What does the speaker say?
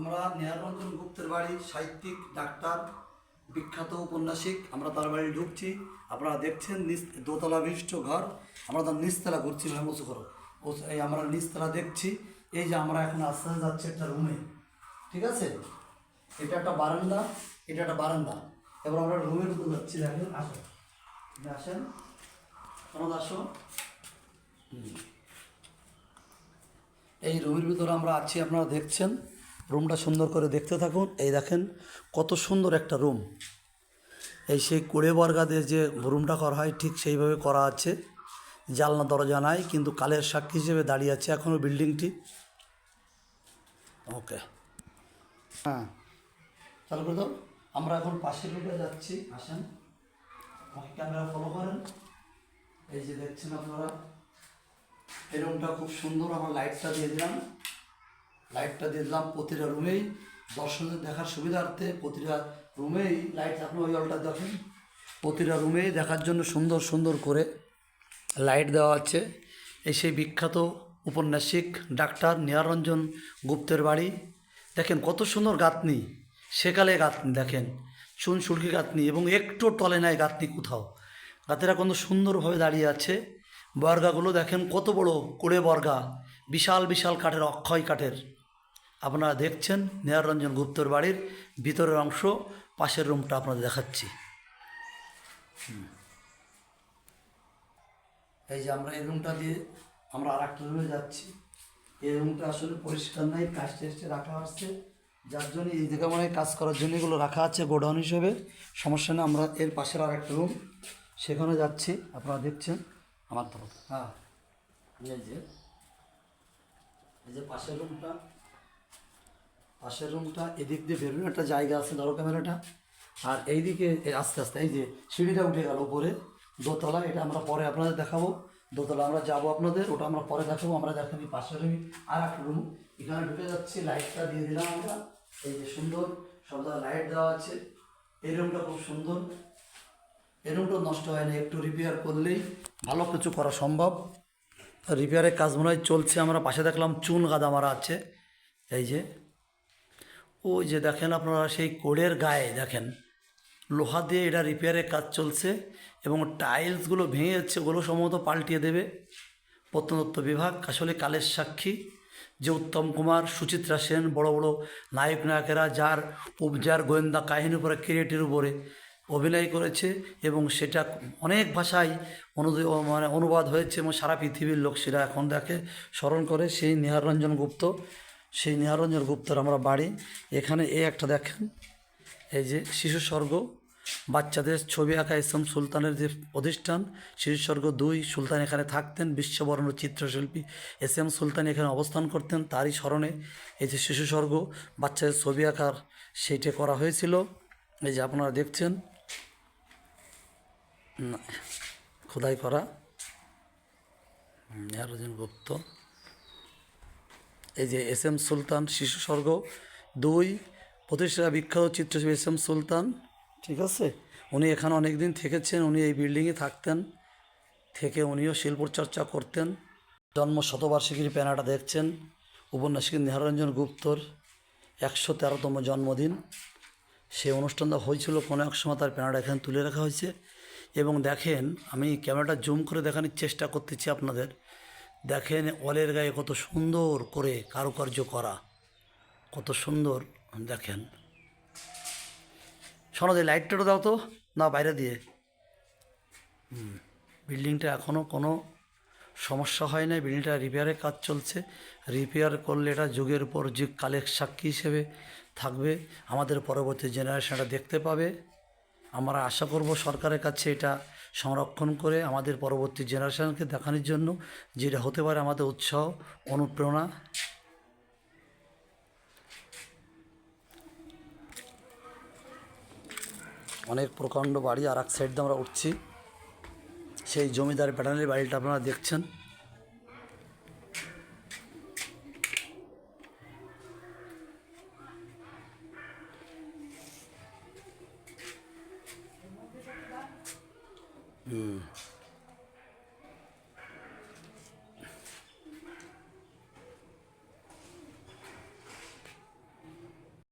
আমরা নেহাররঞ্জন গুপ্তের বাড়ি সাহিত্যিক, ডাক্তার, বিখ্যাত উপন্যাসিক, আমরা তার বাড়ি ঢুকছি। আপনারা দেখছেন দোতলা বিশিষ্ট ঘর। আমরা তার নিচতলা ঘুরছি উঁচু করো। ও এই আমরা নিচতলা দেখছি। এই যে আমরা এখন আস্তে আস্তে যাচ্ছি একটা রুমে ঠিক আছে? এটা একটা বারান্দা, এটা একটা বারান্দা। এবার আমরা রুমের উপর যাচ্ছি, দেখেন, আসেন। আসেন। তোমার আসো। এই রুমের ভিতরে আমরা আছি, আপনারা দেখছেন। রুমটা সুন্দর করে দেখতে থাকুন। এই দেখেন কত সুন্দর একটা রুম। এই সেই কুড়ে বর্গাদের যে রুমটা করা হয় ঠিক সেইভাবে করা আছে। জালনা দরজা নাই, কিন্তু কালের সাক্ষী হিসেবে দাঁড়িয়ে আছে এখনও বিল্ডিংটি। ওকে। হ্যাঁ। চালু করে দাও। আমরা এখন পাশের রুমে যাচ্ছি। আসেন। আমাকে ক্যামেরা ফলো করেন। এই যে দেখছেন আপনারা, এই রুমটা খুব সুন্দর। আমরা লাইটটা দিয়ে দিলাম। লাইটটা দিয়ে দিলাম প্রতিটা রুমেই দর্শকদের দেখার সুবিধার্থে প্রতিটা রুমেই লাইট আপনি ওই অলটা দেখেন। প্রতিটা রুমেই দেখার জন্য সুন্দর সুন্দর করে লাইট দেওয়া আছে। এই সেই বিখ্যাত উপন্যাসিক ডাক্তার নিহারঞ্জন গুপ্তের বাড়ি। দেখেন কত সুন্দর গাঁথনি। সেকালে গাঁথনি দেখেন। চুন সুলকি গাঁথনি এবং একটু টলে নাই গাঁথনি কোথাও। গাঁথিরা কত সুন্দরভাবে দাঁড়িয়ে আছে। বর্গাগুলো দেখেন কত বড় কুড়ে বর্গা। বিশাল বিশাল কাঠের, অক্ষয় কাঠের। আপনারা দেখছেন নেহারঞ্জন গুপ্তর বাড়ির ভিতরের অংশ, পাশের রুমটা আপনাদের দেখাচ্ছি। এই যে আমরা এই রুমটা দিয়ে আমরা আর একটা রুমে যাচ্ছি। এই রুমটা আসলে পরিষ্কার নাই, কাজ টেস্টে রাখা আছে। যার জন্য এই জায়গা মানে কাজ করার জন্য এগুলো রাখা আছে, গোডাউন হিসেবে। সমস্যা না আমরা এর পাশের আর একটা রুম, সেখানে যাচ্ছি। আপনারা দেখছেন আমার তরফ। হ্যাঁ। এই যে এই যে পাশের রুমটা পাশের রুমটা এদিক দিয়ে বেরোনো, একটা জায়গা আছে ধরো ক্যামেরাটা আর এইদিকে, এই আস্তে আস্তে, এই যে সিঁড়িটা উঠে গেল উপরে, দোতলা, এটা আমরা পরে আপনাদের দেখাবো। দোতলা আমরা যাব আপনাদের, ওটা আমরা পরে দেখাবো, আমরা দেখাবি পাশের রুমে। আর একটা রুম, এখানে ঢুকে যাচ্ছি, লাইটটা দিয়ে দিলাম আমরা। এই যে সুন্দর, সব লাইট দেওয়া আছে। এই রুমটা খুব সুন্দর। এই রুমটা নষ্ট হয় না, একটু রিপেয়ার করলেই ভালো কিছু করা সম্ভব। রিপেয়ারের কাজ মনে হয় চলছে, আমরা পাশে দেখলাম চুন গাদা মারা আছে। এই যে ওই যে দেখেন আপনারা সেই কোড়ের গায়ে, দেখেন, লোহা দিয়ে এটা রিপেয়ারের কাজ চলছে এবং টাইলসগুলো ভেঙে যাচ্ছে, ওগুলো সম্ভবত পাল্টিয়ে দেবে। প্রত্নতত্ত্ব বিভাগ, আসলে কালের সাক্ষী, যে উত্তম কুমার, সুচিত্রা সেন, বড় বড় নায়ক নায়কেরা, যার যার গোয়েন্দা কাহিনীর উপরে ক্রিয়েটের উপরে অভিনয় করেছে এবং সেটা অনেক ভাষায় অনুদি মানে অনুবাদ হয়েছে এবং সারা পৃথিবীর লোক সেটা এখন দেখে স্মরণ করে, সেই নিহাররঞ্জন গুপ্ত। সেই নিহাররঞ্জন গুপ্তর আমরা বাড়ি। এখানে এই একটা দেখেন, এই যে শিশু স্বর্গ বাচ্চাদের ছবি আঁকা ইসলাম সুলতানের যে প্রতিষ্ঠান শিশু স্বর্গ দুই, সুলতান এখানে থাকতেন বিশ্ববর্ণ চিত্রশিল্পী এস এম সুলতান এখানে অবস্থান করতেন, তারই স্মরণে এই যে শিশু স্বর্গ বাচ্চাদের ছবি আঁকার সেইটা করা হয়েছিল। এই যে আপনারা দেখছেন খোদাই করা নিহারুদ্দিন গুপ্ত। এই যে এস এম সুলতান শিশু স্বর্গ, দুই প্রতিষ্ঠা বিখ্যাত চিত্রশিল্পী এস এম সুলতান, ঠিক আছে? উনি এখানে অনেক দিন থেকেছেন, উনি এই বিল্ডিংয়ে থাকতেন, থেকে উনিও শিল্প চর্চা করতেন। জন্ম শতবার্ষিকীর প্যানাটা দেখছেন, উপন্যাসিক নিহারঞ্জন গুপ্তর, একশো তেরোতম জন্মদিন। সেই অনুষ্ঠানটা হয়েছিল কোনো এক সময় তার প্যানাটা এখানে তুলে রাখা হয়েছে। এবং দেখেন, আমি ক্যামেরাটা জুম করে দেখানোর চেষ্টা করতেছি আপনাদের। দেখেন অলের গায়ে কত সুন্দর করে কারুকার্য করা। কত সুন্দর, দেখেন। যে লাইটটা দাও তো। না, বাইরে দিয়ে। বিল্ডিংটা এখনও কোনো সমস্যা হয় নাই। বিল্ডিংটা রিপেয়ারের কাজ চলছে। রিপেয়ার করলে এটা যুগের পর যুগ কালেক সাক্ষী হিসেবে থাকবে। আমাদের পরবর্তী জেনারেশনটা দেখতে পাবে। আমরা আশা করব সরকারের কাছে এটা সংরক্ষণ করে আমাদের পরবর্তী জেনারেশনকে দেখানোর জন্য যেটা হতে পারে আমাদের উৎসাহ, অনুপ্রেরণা। অনেক প্রকাণ্ড বাড়ি আর এক সাইড দিয়ে আমরা উঠছি। সেই জমিদার প্যাটার্নের বাড়িটা আপনারা দেখছেন। Ooh.